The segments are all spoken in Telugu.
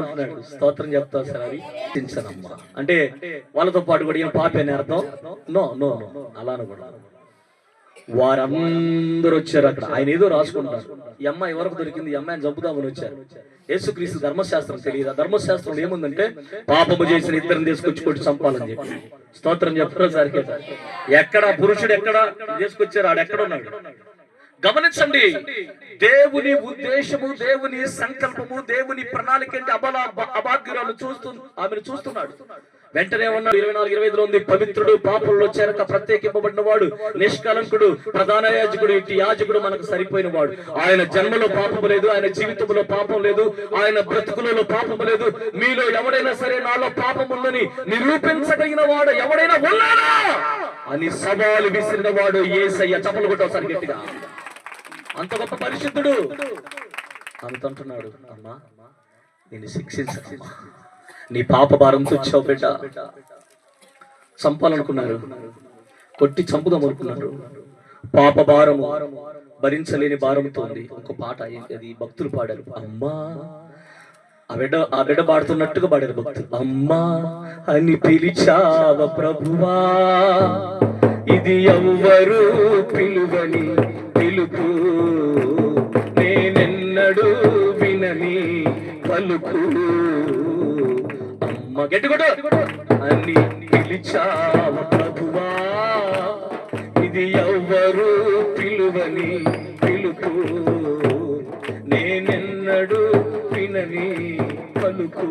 అనుకుంటున్నాడు స్తోత్రం చెప్తా సార్ అది. చించనమ్మా అంటే వాళ్ళతో పాటు కూడా ఏం పాప అని అర్థం? No no no. అలా అనకూడదు వారందరూ వచ్చారు అక్కడ. ఆయన ఏదో రాసుకుంటారు. ఈ అమ్మాయి ఎవరికి దొరికింది? ఈ అమ్మాయిని చంపుదామని వచ్చారు. యేసుక్రీస్తు ధర్మశాస్త్రం తెలియదా? ధర్మశాస్త్రం ఏముందంటే పాపము చేసిన ఇద్దరిని తీసుకొచ్చి కొట్టి చంపాలని చెప్పి. స్తోత్రం చెప్తారు సార్ ఎక్కడ పురుషుడు ఎక్కడ? తీసుకొచ్చారు. ఆడెక్కడ ఉన్నాడు? గమనించండి దేవుని ఉద్దేశము దేవుని సంకల్పము దేవుని ప్రణాళిక ఏంటి? అబల అభాగ్యురాలు చూస్తు ఆమెను చూస్తున్నాడు. వెంటనే ఉన్నాడు ఇరవై నాలుగు ఇరవై ఐదులో ఉంది. పవిత్రుడు పాపంలో చేరక ప్రత్యేకింపబడిన వాడు నిష్కలంకుడు ప్రధాన యాజకుడు ఇటు యాజకుడు మనకు సరిపోయిన వాడు. ఆయన జన్మలో పాపం లేదు ఆయన జీవితంలో పాపం లేదు ఆయన బ్రతుకులలో పాపం లేదు. మీలో ఎవడైనా సరే నాలో పాపం ఉందని నిరూపించగలిగిన వాడు ఎవడైనా ఉన్నాడా? అని సవాలు విసిరిన వాడు ఏసయ్య. చపలు కొట్టవసారి గట్టిగా. అంత గొప్ప పరిశుద్ధుడు. అంత అంటున్నాడు అమ్మా నేను శిక్షించమ్మా నీ పాప భారం తెచ్చావు బిడ్డ. చంపాలనుకున్నారు కొట్టి చంపుదాం అనుకున్నారు పాప భారము భరించలేని భారంతో ఉంది. ఒక పాట అది భక్తులు పాడారు. అమ్మా ఆ బిడ్డ ఆ బిడ్డ పాడుతున్నట్టుగా పాడారు భక్తులు. అమ్మా అని పిలిచావ ప్రభువా? ఇది ఎవ్వరు పిలువని పిలుపు నేనెన్నడు వినని పలుకు. అమ్మ గట్టికొడు అని పిలిచావ ప్రభువా ఇది ఎవ్వరు పిలువని పిలుపు. నేనెన్నడు వినని పలుకు.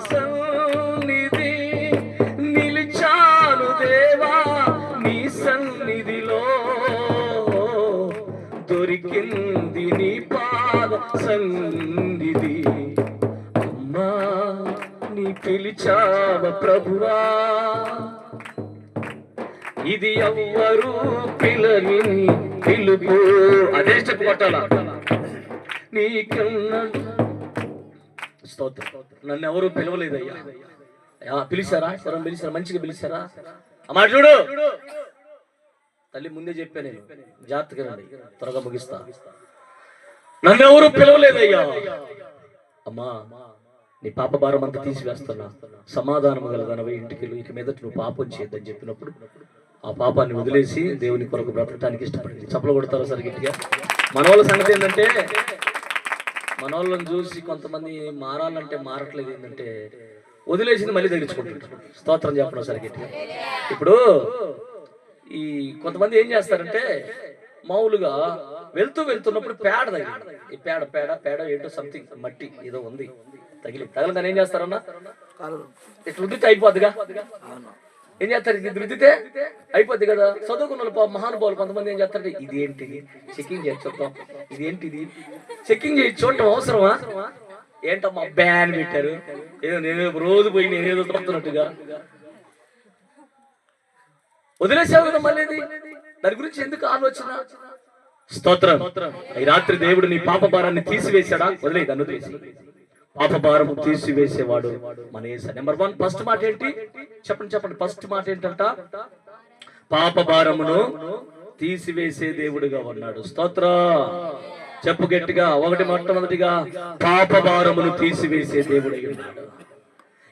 సన్నిధి నిలిచాను దేవా నీ సన్నిధిలో. దొరికింది నీ పాద సన్నిధి. అమ్మా నీ పిలిచావ ప్రభువా. ఇది ఎవ్వరు పిలని పిలుపు. అదే చెప్పు నీకన్నా స్తోత్రం. నన్ను ఎవరు పిలవలేదయ్యా. అయ్యా పిలిచారా? ఎవరైనా పిలిచారా? మంచిగా పిలిచారా? అమ్మా చూడు. తల్లి ముందే చెప్పా నేను. జాగ్రత్తగా త్వరగా ముగిస్తా. నన్ను ఎవరు పిలవలేదయ్యా. అమ్మా నీ పాప భారం అంతా తీసివేస్తున్నా. సమాధానం గలదనవై ఇంటికి వెళ్ళి. ఇక మీదట నువ్వు పాపం చేయొద్దని చెప్పినప్పుడు ఆ పాపాన్ని వదిలేసి దేవుని కొరకు బ్రతకటానికి ఇష్టపడింది చప్పలు కొడతారా సరిగ్గా? మన వాళ్ళ సంగతి ఏంటంటే మన వాళ్ళని చూసి కొంతమంది మారాలంటే మారట్లేదు ఏంటంటే వదిలేసింది మళ్ళీ తగ్గించుకుంటుంటారు స్తోత్రం చెప్పడం సరి గట్టిగా? ఇప్పుడు ఈ కొంతమంది ఏం చేస్తారంటే మామూలుగా వెళ్తూ వెళ్తున్నప్పుడు పేడ తగిలి ఈ పేడ పేడ పేడ ఏంటో సంథింగ్ మట్టి ఏదో ఉంది. తగిలి తగలదని ఏం చేస్తారన్నా? ఇట్లా రుద్దితే అయిపోద్దిగా? ఏం చేస్తారు? ఇది రుద్దితే అయిపోద్ది కదా. చదువుకున్న వాళ్ళు మహానుభావులు కొంతమంది ఏం చేస్తారు? ఇదేంటి చెకింగ్ చేసి చూద్దాం. ఇదేంటిది? చెకింగ్ చేసి చూడటం అవసరమా? ఏంటమ్మా బ్యాన్ పెట్టారు? ఏదో నేను రోజు పోయి నేనేదో తప్పుతున్నట్టుగా వదిలేసావు కదా మళ్ళీ ఇది? దాని గురించి ఎందుకు ఆలోచన? స్తోత్రం. ఈ రాత్రి దేవుడు నీ పాప భారాన్ని తీసివేశాడా? వదిలే దాన్ని పాపభారం తీసివేసేవాడు. మన ఏస నెంబర్ వన్ ఫస్ట్ మాట ఏంటి? చెప్పండి చెప్పండి. ఫస్ట్ మాట ఏంటంట? పాపభారమును తీసివేసే దేవుడుగా ఉన్నాడు. స్తోత్ర. చెప్పు గట్టిగా. ఒకటి మొట్టమొదటిగా పాపభారమును తీసివేసే దేవుడై ఉన్నాడు.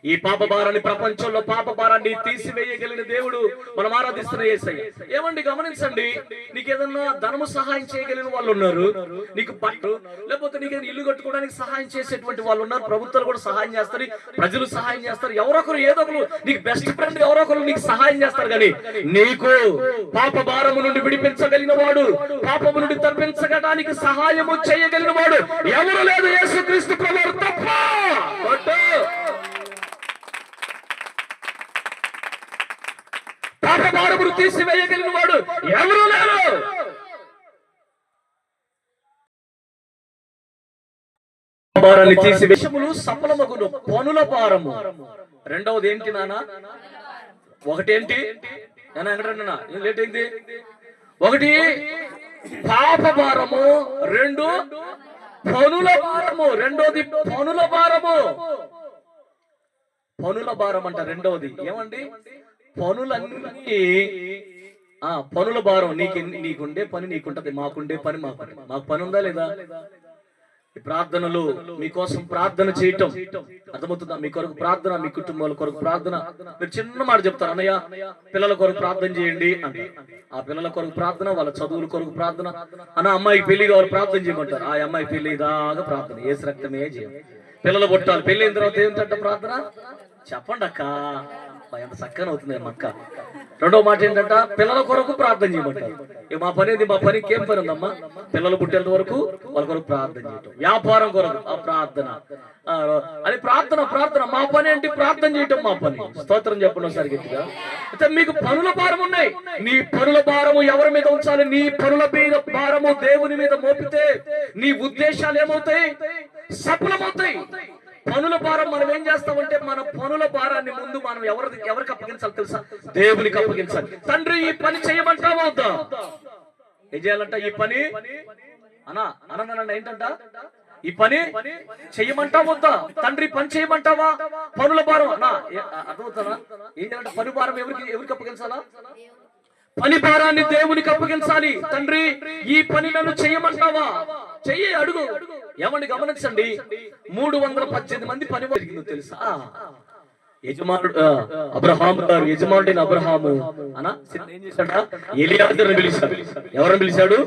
ఈ పాప భారాన్ని ప్రపంచంలో పాప భారాన్ని తీసివేయగలిగిన దేవుడు మనం ఆరాధిస్తున్న ఏసయ్య. ఏమండి గమనించండి నీకు ఏదన్నా ధనము సహాయం చేయగలిగిన వాళ్ళు ఉన్నారు నీకు పట్టు లేకపోతే నీకు ఇల్లు కట్టుకోవడానికి సహాయం చేసేటువంటి వాళ్ళు ఉన్నారు ప్రభుత్వాలు కూడా సహాయం చేస్తారు ప్రజలు సహాయం చేస్తారు ఎవరొకరు ఏదో ఒకరు నీకు బెస్ట్ ఫ్రెండ్ ఎవరొకరు నీకు సహాయం చేస్తారు కానీ నీకు పాప భారము నుండి విడిపించగలిగిన వాడు పాపము నుండి తప్పించగడానికి సహాయము చేయగలిగిన వాడు ఎవరు లేదు యేసుక్రీస్తు ప్రభు తప్ప! కొట్టు. తీసివేయగలిగిన వాడు ఎవరూ లేరు? భారాన్ని తీసి విషములు సఫలమగును పనుల భారము. రెండవది ఏంటి నాన్న ఒకటేంటి? నేను ఎక్కడన్నా లేట్ అయింది? ఒకటి పాప భారము. రెండు పనుల భారము. రెండోది పనుల భారము. పనుల భారం అంట రెండవది. ఏమండి? పనులన్నీ ఆ పనుల భారం నీకు నీకుండే పని నీకుంటది మాకుండే పని మా పని. మాకు పని ఉందా లేదా? ప్రార్థనలు మీకోసం ప్రార్థన చేయటం అర్థమవుతుందా? మీ కొరకు ప్రార్థన మీ కుటుంబాల కొరకు ప్రార్థన. మీరు చిన్న మాట చెప్తారు అన్నయ్య పిల్లల కొరకు ప్రార్థన చేయండి అంట. ఆ పిల్లల కొరకు ప్రార్థన వాళ్ళ చదువుల కొరకు ప్రార్థన. అన్న అమ్మాయికి పెళ్ళి కావాలి ప్రార్థన చేయమంటారు. ఆ అమ్మాయి పెళ్ళి దాకా ప్రార్థన ఏ రక్తమే చేయాలి పిల్లలు పుట్టాలి పెళ్ళి అయిన తర్వాత ఏంటంటే ప్రార్థన? చెప్పండి అక్క అబ్బా, ఎంత చక్కగా అవుతుంది మక్క రెండో మాట ఏంటంట? పిల్లల కొరకు ప్రార్థన చేయమంటారు. ఇక మా పని మా పనికి ఏం పని ఉందమ్మా? పిల్లలు పుట్టేంత వరకు వాళ్ళ కొరకు ప్రార్థన చేయటం. వ్యాపారం కొరకు ఆ ప్రార్థన. అది ప్రార్థన ప్రార్థన. మా పని ఏంటి? ప్రార్థన చేయటం మా పని. స్తోత్రం చెప్పండి ఒకసారి గట్టిగా. అయితే మీకు పనుల భారం ఉన్నాయి. నీ పనుల భారము ఎవరి మీద ఉంచాలి? నీ పనుల మీద భారము దేవుని మీద మోపితే నీ ఉద్దేశాలు ఏమవుతాయి? సఫలమవుతాయి. పనుల భారం మనం ఏం చేస్తామంటే మన పనుల భారాన్ని ముందు మనం ఎవరి ఎవరికి అప్పగించాలి తెలుసా? దేవునికి అప్పగించాలి. తండ్రి ఈ పని చేయమంటావా వద్దా? ఏం చేయాలంట? ఈ పని? అనా అనందనండి ఏంటంట? ఈ పని చెయ్యమంటావా వద్దా? తండ్రి పని చేయమంటావా? పనుల భారం అనా అర్థమవుతానా ఏం చేయాలంటే? పని భారం ఎవరికి ఎవరికి అప్పగించాలా? పని భారాన్ని దేవునికి అప్పగించాలి. తండ్రి ఈ పని నన్ను చేయమంటావా? చెయ్యి అడుగు. ఏమండి గమనించండి. మూడు వందల పద్దెనిమిది మంది పని జరిగిందో తెలుసా? యజమానుడు ఆ, అబ్రహాము గారు యజమానుడైన అబ్రహాము. అనా ఏం చేశాడా ఎలియాజర్ని పిలిచాడు. ఎవరిని పిలిచాడు?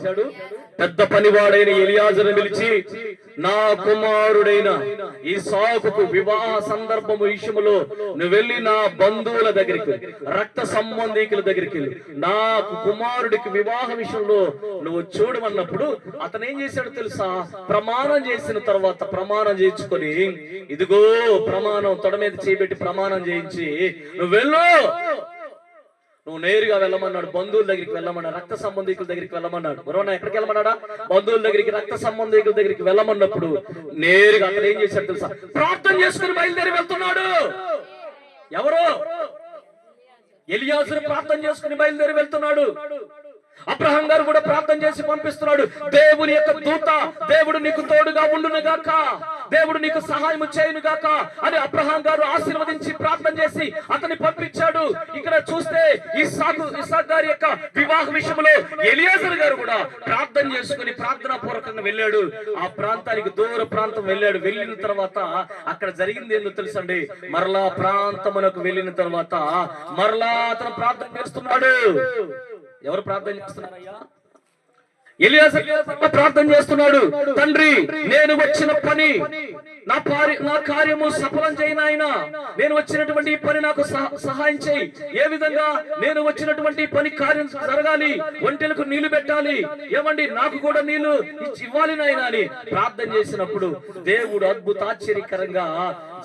పెద్ద పనివాడైన ఎలియాజర్ని పిలిచి నా కుమారుడైన ఈ సాకుకు వివాహ సందర్భము విషయములో నువ్వు వెళ్ళి నా బంధువుల దగ్గరికి రక్త సంబంధికుల దగ్గరికి నా కుమారుడికి వివాహ విషయంలో నువ్వు చూడమన్నప్పుడు అతను ఏం చేశాడు తెలుసా? ప్రమాణం చేసిన తర్వాత ప్రమాణం చేయించుకొని ఇదిగో ప్రమాణం తొడ మీద చేయబెట్టి ప్రమాణం చేయించి నువ్వు వెళ్ళు. నువ్వు నేరుగా వెళ్ళమన్నాడు బంధువుల దగ్గరికి వెళ్ళమన్నాడు రక్త సంబంధికుల దగ్గరికి వెళ్ళమన్నాడు. మరోనా ఎక్కడికి వెళ్ళమన్నాడా? బంధువుల దగ్గరికి రక్త సంబంధికుల దగ్గరికి వెళ్ళమన్నప్పుడు నేరుగా అతను ఏం చేశాడు తెలుసా? ప్రార్థన చేసుకుని బయలుదేరి వెళ్తున్నాడు. ఎవరు? ఎలియాసుని ప్రార్థన చేసుకుని బయలుదేరి వెళ్తున్నాడు. అబ్రహం గారు కూడా ప్రార్థన చేసి పంపిస్తున్నాడు. దేవుని యొక్క దూత దేవుడు నీకు తోడుగా ఉండును గాక దేవుడు నీకు సహాయం చేయను గాక అని అబ్రహాం గారు ఆశీర్వదించి ప్రార్థన చేసి అతన్ని పంపించాడు. ఇక్కడ చూస్తే ఇస్సాకు ఇసాక్ గారి యొక్క వివాహ విషయంలో ఎలియాజర్ గారు కూడా ప్రార్థన చేసుకుని ప్రార్థనా పూర్వకంగా వెళ్ళాడు. ఆ ప్రాంతానికి దూర ప్రాంతం వెళ్ళాడు. వెళ్ళిన తర్వాత అక్కడ జరిగింది ఏందో తెలుసండి? మరలా ప్రాంతమునకు వెళ్ళిన తర్వాత మరలా అతను ప్రార్థన చేస్తున్నాడు. ఎవరు ప్రార్థన చేస్తున్నారయ్యా? ప్రార్థన చేస్తున్నాడు. తండ్రి నేను వచ్చిన పని నా పారి నా కార్యము సఫలం చేయను ఆయన నేను వచ్చినటువంటి పని నాకు సహాయం చేయి. ఏ విధంగా నేను వచ్చినటువంటి పని కార్యం జరగాలి ఒంటెలకు నీళ్ళు పెట్టాలి ఏమండి నాకు కూడా నీళ్ళు ఇచ్చి ఇవ్వాలి నాయన అని ప్రార్థన చేసినప్పుడు దేవుడు అద్భుతాశ్చర్యకరంగా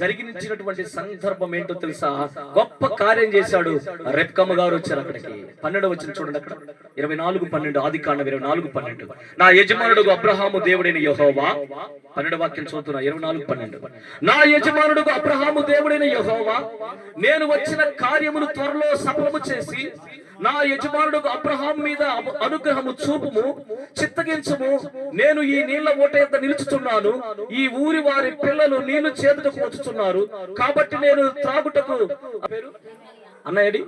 జరిగినటువంటి సందర్భం ఏంటో తెలుసా? గొప్ప కార్యం చేశాడు రెప్కమ్మ గారు వచ్చారు అక్కడికి. పన్నెండు వచ్చిన చూడండి అక్కడ. ఇరవై నాలుగు పన్నెండు ఆది కాండం ఇరవై నాలుగు పన్నెండు. నా యజమానుడు అబ్రహాము దేవుడైన యహోవా. పన్నెండు వాక్యం చదువుతున్నా. ఇరవై నాలుగు పన్నెండు. నా యజమానుడు అబ్రహాము దేవుడైన యహోవా నేను వచ్చిన కార్యమును త్వరలో సఫలము చేసి నా యజమానుడు అబ్రహాం మీద అనుగ్రహము చూపుము చిత్తగించము. నేను ఈ నీళ్ళ ఓట యొక్క నిలుచుతున్నాను ఈ ఊరి వారి పిల్లలు నీళ్ళు చేతుటకు వచ్చుతున్నారు కాబట్టి నేను త్రాగుటకు అన్నయ్యడి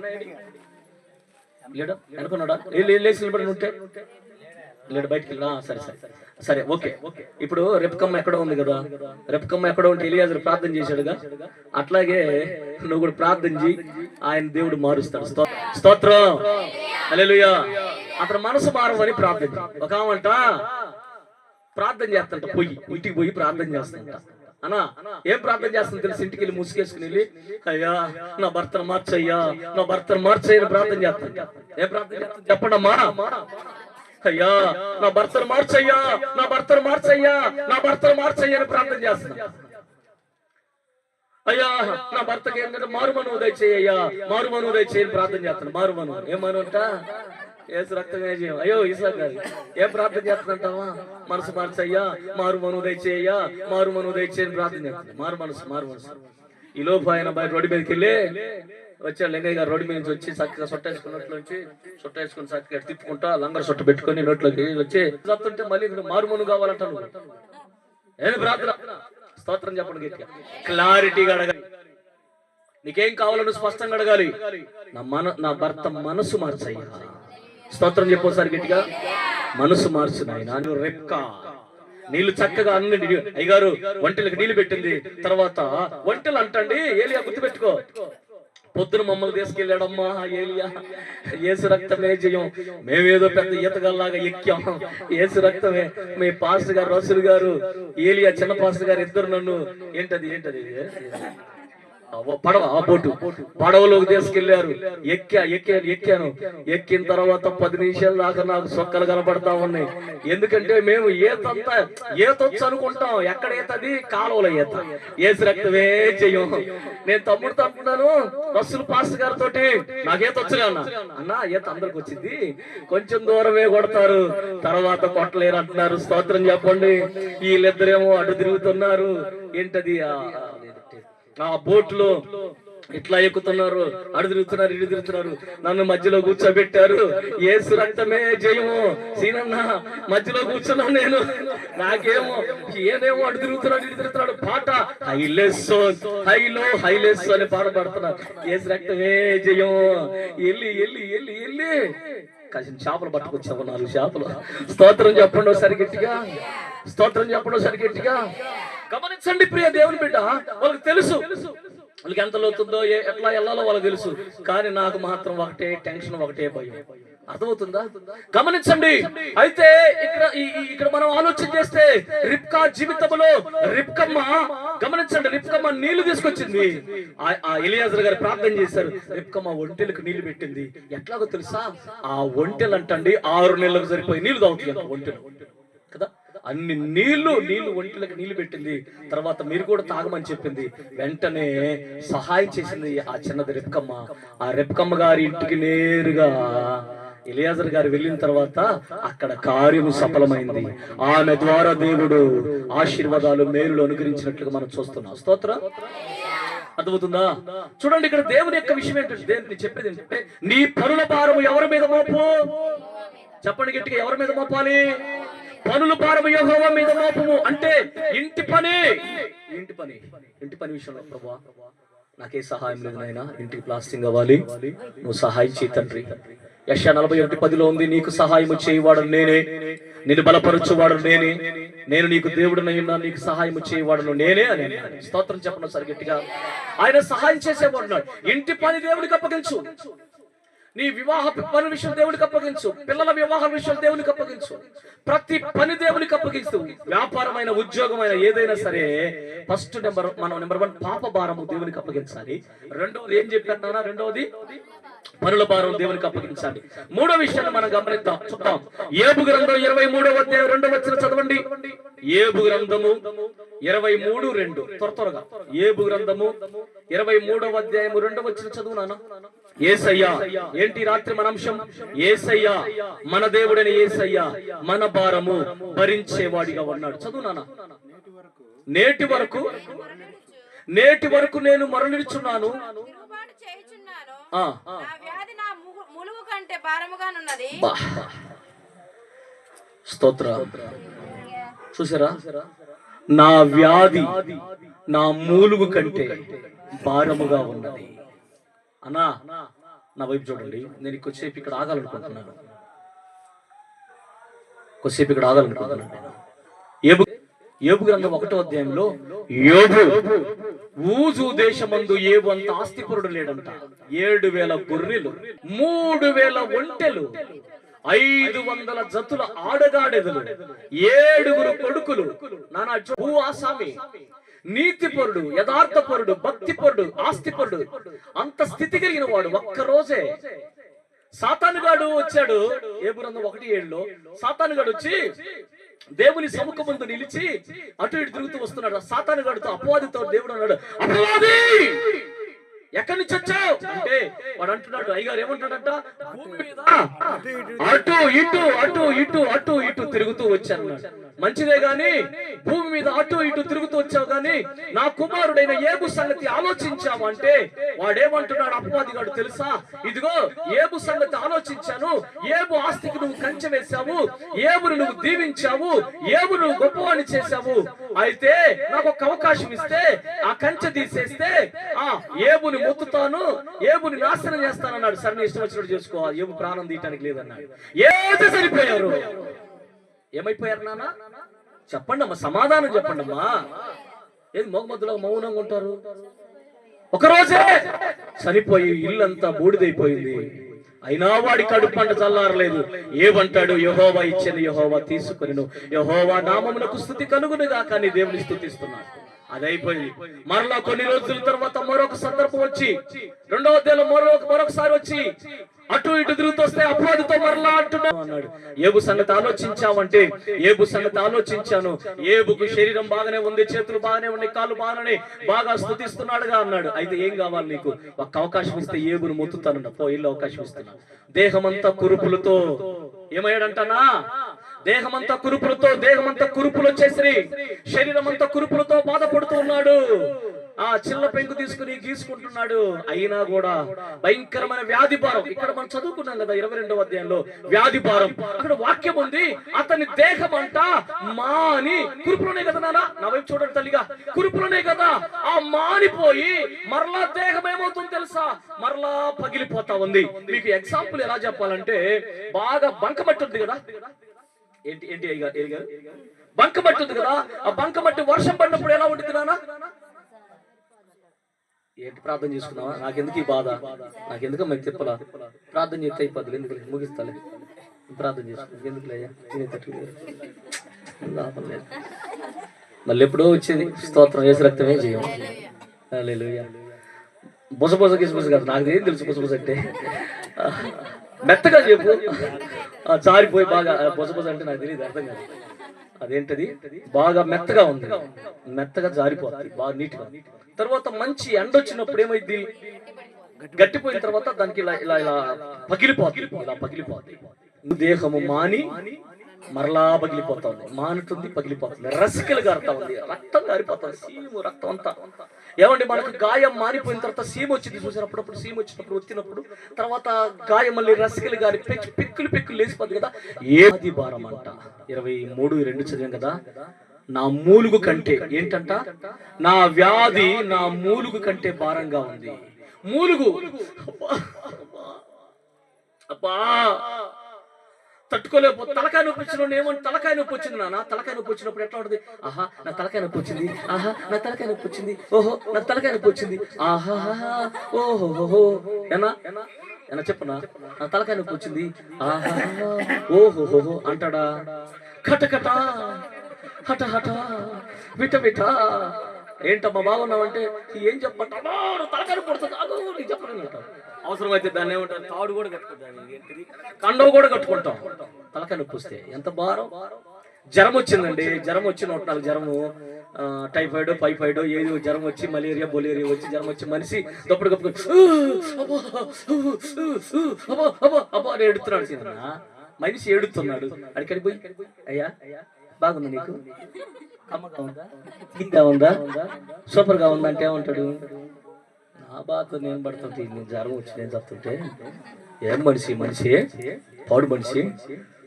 లేచి నిలబడి ఉంటే. లేడు బయటికి సరే సరే. సరే ఓకే. ఇప్పుడు రెప్కమ్మ ఎక్కడ ఉంది కదా? రెప్కమ్మ ఎక్కడ ఉంటే ఎలియాజరు ప్రార్థన చేశాడుగా? అట్లాగే నువ్వు కూడా ప్రార్థన చేయి ఆయన దేవుడు మారుస్తాడు. స్తోత్రం. స్తోత్రం. అతను అతని మనసు మారవని ప్రార్థన ఒక ఆమంట ప్రార్థన చేస్తుంట పోయి. ఇంటికి పోయి ప్రార్థన చేస్తుంట. అనా ఏం ప్రార్థన చేస్తుంది తెలిసి? ఇంటికి వెళ్ళి ముసుకేసుకుని వెళ్ళి అయ్యా నా భర్తను మార్చయ్యా. నా భర్తను మార్చయ్యని ప్రార్థన చేస్తాను ఏం ప్రార్థన చేస్తుంది చెప్పండమ్మా. అయ్యా నా భర్తను మార్చయ్యా. నా భర్తను మార్చయ్యా. నా భర్తను మార్చయ్యా అని ప్రార్థన చేస్తున్నా అయ్యా నా భర్తకి ఏంటంటే మారుమను దయచేయ్యా మారుమను దయచేయని ప్రార్థన చేస్తాను. మారు ఏమను అంట ఏసు రక్తమే చేయం అయ్యో ఇసాక్ గారు ఏం ప్రార్థన చేస్తుంటావా మనసు మార్చయ్యా. మారు మను దయచేయ్యా. మారు మను దయచేయని ప్రార్థన చేస్తాను. మారు మనసు మారు మనసు. ఈ లోపు ఆయన బయట రోడ్డు మీదకి వెళ్ళి వచ్చాడు లింగయ్య గారు రోడ్డు మీద నుంచి వచ్చి చక్కగా సొట్టేసుకున్నట్లు వచ్చి సొట్టేసుకుని చక్కగా తిప్పుకుంటా లంగర్ సొట్ట పెట్టుకొని నోట్లోకి వచ్చి చెప్తుంటే మళ్ళీ మారుమూను మారు మను కావాలంటాను ప్రార్థన స్తోత్రం చెప్పండి గట్టిగా. క్లారిటీగా అడగాలి. నీకేం కావాలో స్పష్టంగా అడగాలి. నా మన నా భర్త మనసు మార్చయ్యా. స్తోత్రం చెప్పోసారి గట్టిగా. మనసు మార్చు నాయన. నువ్వు రెప్కా. నీళ్ళు చక్కగా అన్ని అయ్యగారు వంటలకు నీళ్ళు పెట్టింది. తర్వాత వంటలు అంటండి. ఏలియా గుర్తుపెట్టుకో. పొద్దున మమ్మల్ని తీసుకెళ్ళాడమ్మా ఏలియా. ఏసు రక్తమే జయం. మేమేదో పెద్ద ఈతగల్లాగా ఎక్కాం. ఏసు రక్తమే. మీ పాస్టర్ గారు రసులు గారు ఏలియా చిన్న పాస్టర్ గారు ఇద్దరు నన్ను. ఏంటది ఏంటది? పడవ ఆ బోటు. పడవలోకి తీసుకెళ్ళారు. ఎక్కా ఎక్కాను ఎక్కాను. ఎక్కిన తర్వాత పది నిమిషాల దాకా నాకు సొక్కలు కనబడతా ఉన్నాయి. ఎందుకంటే మేము ఈతంతా ఈతొచ్చు అనుకుంటాం. ఎక్కడ ఈతది కాలువలో ఈత ఏసు రక్తమే చెయ్యం. నేను తమ్ముడు తమ్ముడున్నాను బస్సులు పాస్ గారితో నాకు అన్న. అన్న ఈత అందరికి వచ్చింది. కొంచెం దూరమే కొడతారు. తర్వాత కొట్టలేరు అంటున్నారు. స్తోత్రం చెప్పండి. వీళ్ళిద్దరేమో అడ్డు తిరుగుతున్నారు. ఏంటది? ఆ బోట్లో ఇట్లా ఎక్కుతున్నారు అడు తిరుగుతున్నారు ఇటు తిరుగుతున్నారు నన్ను మధ్యలో కూర్చోబెట్టారు. ఏసు రక్తమే జయము. సీనన్న మధ్యలో కూర్చున్నా నేను. నాకేమో ఏనేమో అడు తిరుగుతున్నాడు ఇటు తిరుగుతున్నాడు పాట హైలెస్ హైలో హైలెస్ అని పాట పాడుతున్నారు ఏసు రక్తమే జయం ఎల్లి ఎల్లి ఎల్లి ఎల్లి. కాసిన చేపలు పట్టుకొచ్చావు నాలుగు చేపలు. స్తోత్రం చెప్పండి ఒకసారి గట్టిగా. స్తోత్రం చెప్పండి ఒకసారి గట్టిగా. గమనించండి ప్రియ దేవుని బిడ్డ. వాళ్ళకి తెలుసు. వాళ్ళకి ఎంత లోతుందో ఏ ఎట్లా వెళ్ళాలో వాళ్ళకి తెలుసు. కానీ నాకు మాత్రం ఒకటే టెన్షన్ ఒకటే భయం. అర్థమవుతుందా? గమనించండి. అయితే ఇక్కడ ఇక్కడ మనం ఆలోచన చేస్తే రిప్కా జీవితంలో రిప్కమ్మ గమనించండి రిప్కమ్మ నీళ్ళు తీసుకొచ్చింది. ఆ- ఇలియాజర్ ఎలియాజర్ గారు ప్రార్థన చేశారు. రిప్కమ్మ ఒంటెలకు నీళ్ళు పెట్టింది. ఎట్లాగో తెలుసా? ఆ ఒంటెలు అంటండి ఆరు నెలలకు సరిపోయి నీళ్ళు తాగుతుంది ఒంటెలు. అన్ని నీళ్ళు నీళ్ళు ఒంటిలకు నీళ్ళు పెట్టింది. తర్వాత మీరు కూడా తాగమని చెప్పింది. వెంటనే సహాయం చేసింది ఆ చిన్నది రెప్కమ్మ ఆ రెప్కమ్మ గారి ఇంటికి నేరుగా ఇలియాజర్ గారు వెళ్ళిన తర్వాత అక్కడ కార్యము సఫలమైంది. ఆమె ద్వారా దేవుడు ఆశీర్వాదాలు మేలులు అనుగ్రహించినట్లుగా మనం చూస్తున్నాం. స్తోత్ర. అర్థమవుతుందా? చూడండి ఇక్కడ దేవుని యొక్క విషయం ఏంటంటే దేవుని చెప్పేది ఏంటంటే నీ పనుల భారము ఎవరి మీద మోపు? చెప్పండి గట్టిగా ఎవరి మీద మోపాలి? పనుల భారము యహోవ మీద మోపము. అంటే ఇంటి పని. ఇంటి పని. ఇంటి పని విషయంలో ప్రభా నాకే సహాయం లేదు నాయన. ఇంటికి ప్లాస్టింగ్ అవ్వాలి. నువ్వు సహాయం చేయి తండ్రి. యశ నలభై ఒకటి పదిలో ఉంది నీకు సహాయం చేయవాడు నేనే. నేను బలపరచువాడు నేనే. నేను నీకు దేవుడినై ఉన్నా నీకు సహాయం చేయవాడను నేనే అని స్తోత్రం చెప్పడం సరి ఆయన సహాయం చేసేవాడు ఇంటి పని దేవుడికి అప్పగించు. నీ వివాహ పని విషయం దేవునికి అప్పగించు. పిల్లల వివాహ విషయం దేవునికి అప్పగించు. ప్రతి పని దేవునికి అప్పగించు. వ్యాపారమైన ఉద్యోగమైన ఏదైనా సరే ఫస్ట్ నెంబర్ మనం నెంబర్ వన్ పాప భారము దేవునికి అప్పగించాలి. రెండోది ఏం చెప్పారా రెండోది పనుల భారం దేవునికి అప్పగించాలి. మూడో విషయాన్ని మనం గమనిద్దాం చూద్దాం. ఏబు గ్రంథం ఇరవై మూడవ అధ్యాయం రెండవ వచ్చిన చదవండి. ఏబు గ్రంథము ఇరవై మూడు రెండు. త్వర త్వరగా. ఏబు గ్రంథము ఇరవై మూడవ అధ్యాయము రెండవ వచ్చిన చదువు నాన్న. ఏసయ్యా ఏంటి రాత్రి మన అంశం ఏసయ్యా మన దేవుడైన ఏసయ్యా మన భారము భరించేవాడిగా ఉన్నాడు. చదువు నాన్న. నేటి వరకు నేటి వరకు నేను మరలిచున్నాను తిరుగుబాటు చేయుచున్నాను. ఆ. నా వ్యాధి నా ముగు- ములుగు కంటే భారముగానున్నది. బా. స్తోత్ర. చూసారా? నా వ్యాధి నా మూలుగు కంటే భారముగా ఉన్నది. అన్నా నా వైపు చూడండి. నేను కొద్దిసేపు ఇక్కడ ఆగాలనుకుంటున్నాను. కొద్దిసేపు ఇక్కడ ఆగాలనుకుంటున్నాను. ఏబు ఏబు గ్రంథం ఒకటో అధ్యాయంలో యోబు ఊజు దేశమందు ఏబు అంత ఆస్తిపరుడు లేడంట. ఏడు వేల గొర్రెలు మూడు వేల ఒంటెలు ఐదు వందల జతుల ఆడగాడెదలు ఏడుగురు కొడుకులు. నానా భూ ఆసామి నీతిపరుడు యథార్థపరుడు భక్తిపరుడు ఆస్తిపరుడు అంత స్థితి కలిగిన వాడు ఒక్క రోజే సాతానుగాడు వచ్చాడు ఏ బృందం ఒకటి ఏళ్ళలో సాతానుగాడు వచ్చి దేవుని సముఖముందు నిలిచి అటు ఇటు తిరుగుతూ వస్తున్నాడు. సాతానుగాడితో అపవాదితో దేవుడు అన్నాడు అపవాది! ఎక్కడి నుంచి వచ్చావు? అంటే వాడు అంటున్నాడు అయ్యగారు ఏమంటాడంట భూమి మీద. అటు ఇటు అటు ఇటు అటు ఇటు తిరుగుతూ వచ్చాను మంచిదే గాని భూమి మీద అటు ఇటు తిరుగుతూ వచ్చావు గాని నా కుమారుడైన ఏబు సంగతి ఆలోచించావు అంటే వాడేమంటున్నాడు అపవాదిగాడు తెలుసా? ఇదిగో ఏబు సంగతి ఆలోచించాను. ఏబు ఆస్తికి నువ్వు కంచె వేశావు. ఏబును నువ్వు దీవించావు. ఏబు నువ్వు గొప్పవాణ్ణి చేశావు. అయితే నాకు ఒక అవకాశం ఇస్తే ఆ కంచె తీసేస్తే ఆ ఏబుని మొత్తుతాను ఏబుని నాశనం చేస్తానన్నాడు. సరే ఇష్టం వచ్చినట్టు చేసుకోవాలి. ఏబు ప్రాణం తీయటానికి లేదన్నాడు. ఏది సరిపోయారు? ఏమైపోయారు నాన్న? చెప్పండి అమ్మా సమాధానం చెప్పండి అమ్మా. ఏది మొగమద్దులో మౌనంగా ఉంటారు? ఒకరోజే చనిపోయి ఇల్లంతా బూడిదైపోయింది. అయినా వాడి కడుపు పంట చల్లారలేదు. ఏమంటాడు? యహోవా ఇచ్చిన యహోవా తీసుకొని యహోవా నామమునకు స్థుతి కలుగునుగా కానీ దేవుని స్థుతిస్తున్నాడు అది అయిపోయింది మరలా కొన్ని రోజుల తర్వాత మరొక సందర్భం వచ్చి రెండవ అధ్యాయంలో మరొక మరొకసారి వచ్చి అటు ఇటు తిరుగుతూ వస్తే అపవాదితో మరలా అంటున్నావు అన్నాడు. ఏబు సంగతి ఆలోచించామంటే ఏబు సంగతి ఆలోచించాను. ఏబుకు శరీరం బాగానే ఉంది చేతులు బాగానే ఉన్నాయి కాళ్ళు బాగానే బాగా స్థుతిస్తున్నాడుగా అన్నాడు. అయితే ఏం కావాలి నీకు? ఒక అవకాశం ఇస్తే ఏబును మొత్తుతానన్న పో ఇల్లు అవకాశం ఇస్తున్నా. దేహమంతా కురుపులతో ఏమయ్యాడంటనా? దేహమంతా కురుపులతో దేహమంతా కురుపులు వచ్చేసి శరీరం అంతా కురుపులతో బాధపడుతూ ఉన్నాడు. ఆ చిల్ల పెంకు తీసుకుని గీసుకుంటున్నాడు. అయినా కూడా భయంకరమైన వ్యాధి భారం. ఇక్కడ మనం చదువుకున్నాం కదా ఇరవై రెండవ అధ్యాయంలో. వ్యాధి భారం. అక్కడ వాక్యం ఉంది అతని దేహం అంట మాని కురుపులోనే కదా నానా నా వైపు చూడండి తల్లిగా. కురుపులోనే కదా? ఆ మానిపోయి మరలా దేహం ఏమవుతుంది తెలుసా? మరలా పగిలిపోతా ఉంది. మీకు ఎగ్జాంపుల్ ఎలా చెప్పాలంటే బాగా బంకమట్టి ఉంది కదా? ఏంటి ఏంటి అయ్య గారు- అయ్య ఉంది కదా ఆ బంకమట్టి వర్షం పడినప్పుడు ఎలా ఉంటుంది నానా ఏంటి ప్రార్థన చేసుకున్నావా? నాకెందుకు ఈ బాధ? నాకెందుకు మరి చెప్పలా? ప్రార్థన చేస్తే అయిపోద్దు ఎందుకు ముగిస్తాలే. ప్రార్థన చేసుకుని ఎందుకు లేయా లాభం లేదు. మళ్ళీ ఎప్పుడో వచ్చింది. స్తోత్రం వేసి రక్తమే చేయం హల్లెలూయా. బుస బుస గిసబుస కాదు. నాకు ఏం తెలుసు బుస బుస అంటే. మెత్తగా చెప్పు. జారిపోయి బాగా బొసబొస అంటే నాకు తెలియదు అర్థం కాదు. అదేంటది? బాగా మెత్తగా ఉంది. మెత్తగా జారిపోతుంది బాగా నీట్గా తర్వాత మంచి ఎండ వచ్చినప్పుడు ఏమైంది గట్టిపోయిన తర్వాత దానికి ఇలా ఇలా ఇలా పగిలిపోతుంది ఇలా పగిలిపోతుంది దేహము మాని మరలా పగిలిపోతుంది. మానుతుంది పగిలిపోతుంది. రసికలు గారుతా ఉంది. రక్తం గారిపోతుంది. సీము రక్తం అంతా. ఏమండి మనకు గాయం మారిపోయిన తర్వాత సీమ వచ్చింది చూసారు? అప్పుడప్పుడు సీమ వచ్చినప్పుడు వచ్చినప్పుడు తర్వాత గాయం మళ్ళీ రసికలు గారి పిక్కులు పిక్కులు లేచిపోతుంది కదా. ఏది భారం అంట ఇరవై మూడు రెండు చదివాం కదా. నా మూలుగు కంటే ఏంటంట? నా వ్యాధి నా మూలుగు కంటే భారంగా ఉంది. మూలుగు! అబ్బా! తట్టుకోలేకపోతే తలకాయ నొప్పి వచ్చిన ఏమో తలకాయ నొప్పి వచ్చింది నాన్న. తలకాయ నొప్పి వచ్చినప్పుడు ఎట్లా ఉంటుంది? ఆహా నా తలకాయ నొప్పి వచ్చింది. ఆహా నా తలకాయ నొప్పి వచ్చింది. ఓహో నా తలకాయ నొప్పి వచ్చింది. ఆహా ఓహో ఏనా ఏనా చెప్పనా? నా తలకాయ నొప్పి వచ్చింది. ఆహా ఓహో అంటాడా? కటకట హట హట విట విట ఏంటమ్మా బాగున్నావంటే? ఏం చెప్పంటావా తలకాయ పడుతుంది. అదో నీకు చెప్పను అంటావు అవసరమైతే దాన్ని ఏమంటారు? తాడు కూడా కట్టుకుంటాం కండవ కూడా కట్టుకుంటాం. తలకాయ నొప్పి వస్తే. ఎంత భారం? జ్వరం వచ్చిందండి. జ్వరం వచ్చి నూట నాలుగు జ్వరము టైఫాయిడ్ పైఫాయిడ్ ఏది జ్వరం వచ్చి మలేరియా బొలేరియా వచ్చి జ్వరం వచ్చి మనిషి దప్పుడు కప్పు అని ఏడుతున్నాడు సీనన్న. మనిషి ఏడుతున్నాడు. అడికడి పోయి అయ్యా బాగుంది నీకు? ఉందా? ఇంకా ఉందా? సూపర్గా ఉందంటే అంటే ఆ బాధ నేను పడుతుంటే నేను జ్వరం వచ్చి నేను చెప్తుంటే ఏం మనిషి మనిషి పాడు మనిషి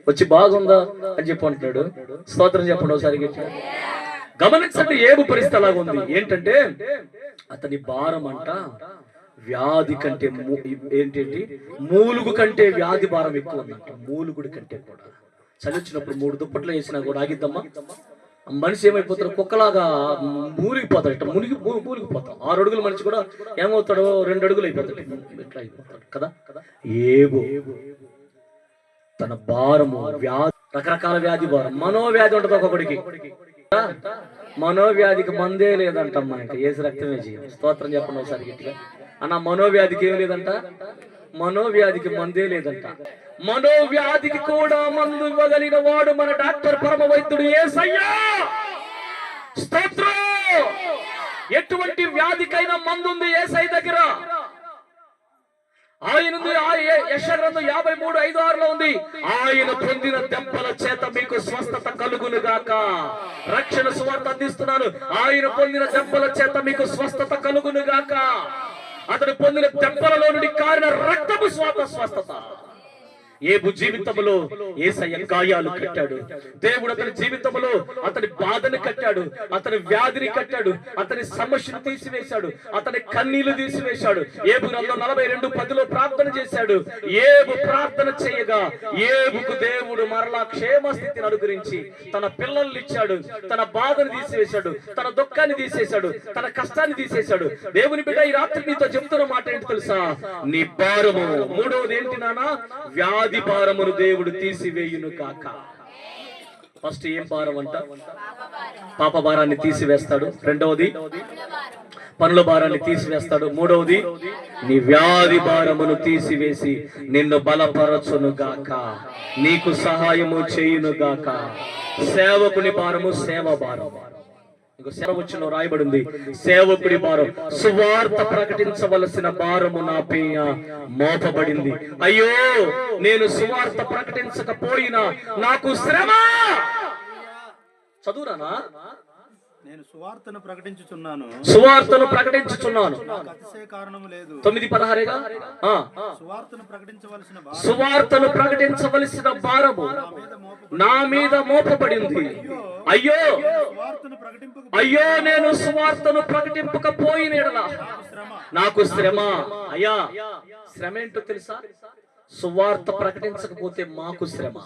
వచ్చి బాగుందా అని చెప్పి అంటున్నాడు. స్తోత్రం చెప్పండి ఒకసారి గమనించండి ఏమి పరిస్థితి అలాగా ఉంది ఏంటంటే అతని భారం అంట వ్యాధి కంటే మూ- ఏంటంటే? మూలుగు కంటే వ్యాధి భారం ఎక్కువ ఉందంట. మూలుగుడి కంటే కూడా. చలిచ్చినప్పుడు మూడు దుప్పట్లు వేసినా కూడా ఆగిద్దమ్మా. మనిషి ఏమైపోతాడు? కుక్కలాగా మూలిగిపోతాడు ఇట్లా మునిగి మూలిగిపోతాం ఆరు అడుగుల మనిషి కూడా ఏమవుతాడో రెండు అడుగులు అయిపోతాడు. ఇట్లా అయిపోతాడు. కదా? ఏబో తన భారము వ్యాధి రకరకాల వ్యాధి భారం. మనోవ్యాధి ఉంటుంది ఒక్కొక్కడికి. మనోవ్యాధికి మందే లేదంట లేదంటమ్మా ఇంకా ఏసు రక్తమే చేయం స్తోత్రం చెప్పండి ఒకసారి గట్టిగా. అన్న మనోవ్యాధికి ఏం లేదంట? మనోవ్యాధికి మందే లేదంట. మనోవ్యాధికి కూడా మందు ఇవ్వగలిగిన వాడు మన డాక్టర్ పరమ వైద్యుడు ఏసయ్యా! స్తోత్రం! ఎటువంటి వ్యాధికైనా మందు ఉంది ఏసై దగ్గర యశగ్రంథం యాభై మూడు ఐదు ఆరులో ఉంది. ఆయన పొందిన దెబ్బల చేత మీకు స్వస్థత కలుగును గాక. రక్షణ సువార్త అందిస్తున్నాను. ఆయన పొందిన దెబ్బల చేత మీకు స్వస్థత కలుగును గాక. అతడు పొందిన దెబ్బలలో నుండి కారిన రక్తపు స్వాత స్వస్థత. ఏబు జీవితంలో ఏసయ్య గాయాలు కట్టాడు. దేవుడు అతని జీవితంలో అతని బాధను కట్టాడు. అతని వ్యాధిని కట్టాడు. అతని సమస్యను తీసివేశాడు. అతని కన్నీళ్ళు తీసివేశాడు. ఏబు గ్రంథం నలభై రెండు పదిలో ప్రార్థన చేశాడు. ఏబు ప్రార్థన చేయగా ఏబుకు దేవుడు మరలా క్షేమ స్థితిని అనుగ్రహించి తన పిల్లల్ని ఇచ్చాడు. తన బాధను తీసివేశాడు. తన దుఃఖాన్ని తీసేశాడు. తన కష్టాన్ని తీసేశాడు. దేవుని బిడ్డ ఈ రాత్రి నీతో చెప్తున్న మాట ఏంటి తెలుసా? నీ భారము. మూడవది ఏంటి నానా? వ్యాధి భారమును దేవుడు తీసివేయును కాక. ఫస్ట్ ఏం భారం అంట పాప భారాన్ని తీసివేస్తాడు. రెండవది? పనుల భారాన్ని తీసివేస్తాడు. మూడవది? నీ వ్యాధి భారమును తీసివేసి నిన్ను బలపరచును గాక. నీకు సహాయము చేయును గాక. సేవకుని భారము సేవ భారం. వచ్చిన రాయబడి ఉంది సేవకుడి భారం. సువార్త ప్రకటించవలసిన భారము నా పేయ మోపబడింది. అయ్యో నేను సువార్త ప్రకటించకపోయినా నాకు శ్రమ! చదువురానా? నేను సువార్తను ప్రకటించుచున్నాను. సువార్తను ప్రకటించుచున్నాను. నాకు అతిశయ కారణము లేదు. తొమ్మిది పదహారేగా. సువార్తను ప్రకటించవలసిన సువార్తను ప్రకటించవలసిన భారము నా మీద మోపబడింది. అయ్యో! అయ్యో! నేను సువార్తను ప్రకటింపకపోయిన నాకు శ్రమ. అయ్యా శ్రమ. ఏంటో తెలుసా? సువార్త ప్రకటించకపోతే మాకు శ్రమ.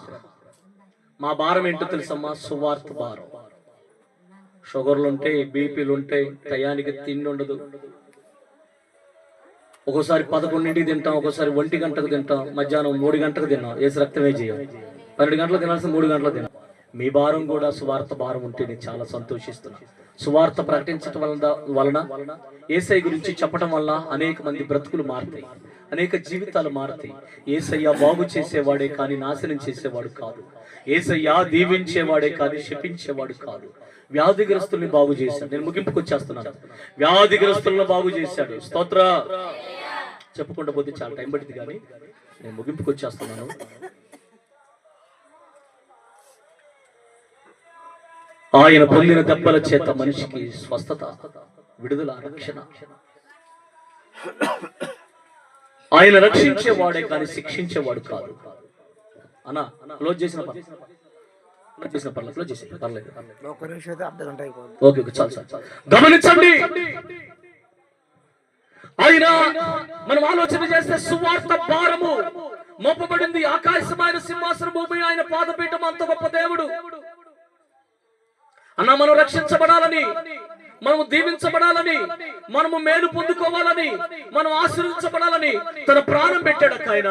మా భారం ఏంటో తెలుసమ్మా? సువార్త భారం. షుగర్లు ఉంటాయి బీపీలు ఉంటాయి టయానికి తిండి ఉండదు ఒక్కోసారి పదకొండింటికి తింటాం ఒక్కోసారి ఒంటి గంటకు తింటాం మధ్యాహ్నం మూడు గంటకు తిన్నాం. ఏసు రక్తమే చేయం. పన్నెండు గంటలు తినాల్సిన మూడు గంటలు తిన్నాం. మీ భారం కూడా సువార్త భారం ఉంటే నేను చాలా సంతోషిస్తున్నాను సువార్త ప్రకటించడం వలన వలన ఏసై గురించి చెప్పటం వల్ల అనేక మంది బ్రతుకులు మారుతాయి. అనేక జీవితాలు మారుతాయి. ఏసయ్య బాగు చేసేవాడే కానీ నాశనం చేసేవాడు కాదు. ఏసయ్య దీవించేవాడే కానీ శపించేవాడు కాదు. వ్యాధిగ్రస్తుల్ని బాగు చేశాడు. నేను ముగింపుకు వచ్చేస్తున్నాను. వ్యాధిగ్రస్తులను బాగు చేశాడు. స్తోత్ర. చెప్పుకుంటూ పోతే చాలా టైం పట్టింది కానీ నేను ముగింపుకు వచ్చేస్తున్నాను. ఆయన పొందిన దెబ్బల చేత మనిషికి స్వస్థత విడుదల రక్షణ. ఆయన రక్షించేవాడే కానీ శిక్షించేవాడు కాదు. అన్నా క్లోజ్ చేసిన చేసిన పర్లేదు క్లోజ్ చేసి పర్లేదు ఒక నిమిషం అయితే అర్ధ గంట అయిపోతుంది ఓకే ఓకే చాలు చాలు చాలు. గమనించండి. ఆయన మనం ఆలోచన చేస్తే సువార్త భారము. మోపబడింది ఆకాశమైన సింహాసన భూమి ఆయన పాదపీఠం అంత గొప్ప దేవుడు. అన్న మనం రక్షించబడాలని మనము దీవించబడాలని మనము మేలు పొందుకోవాలని మనం ఆశీర్వించబడాలని తన ప్రాణం పెట్టాడు ఆయన.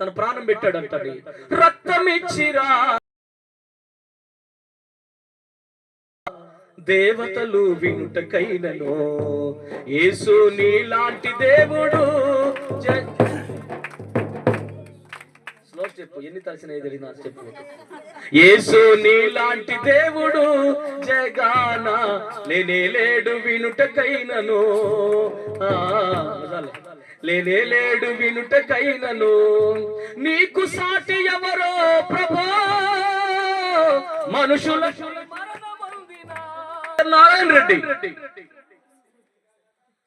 తన ప్రాణం పెట్టాడు అంటది రక్తం ఇచ్చిరా దేవతలు వింటకైనను యేసు నీలాంటి దేవుడు. స్లో చెప్పు ఎన్ని తలసిన జరిగిన చెప్పు యేసు నీలాంటి దేవుడు. జగాన లేనే లేడు వినుటకైనను. లేనే లేడు వినుటకైనను. నీకు సాటి ఎవరో ప్రభో? మనుషుల సత్యనారాయణ రెడ్డి.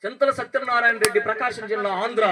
చింతల సత్యనారాయణ రెడ్డి ప్రకాశం జిల్లా ఆంధ్ర.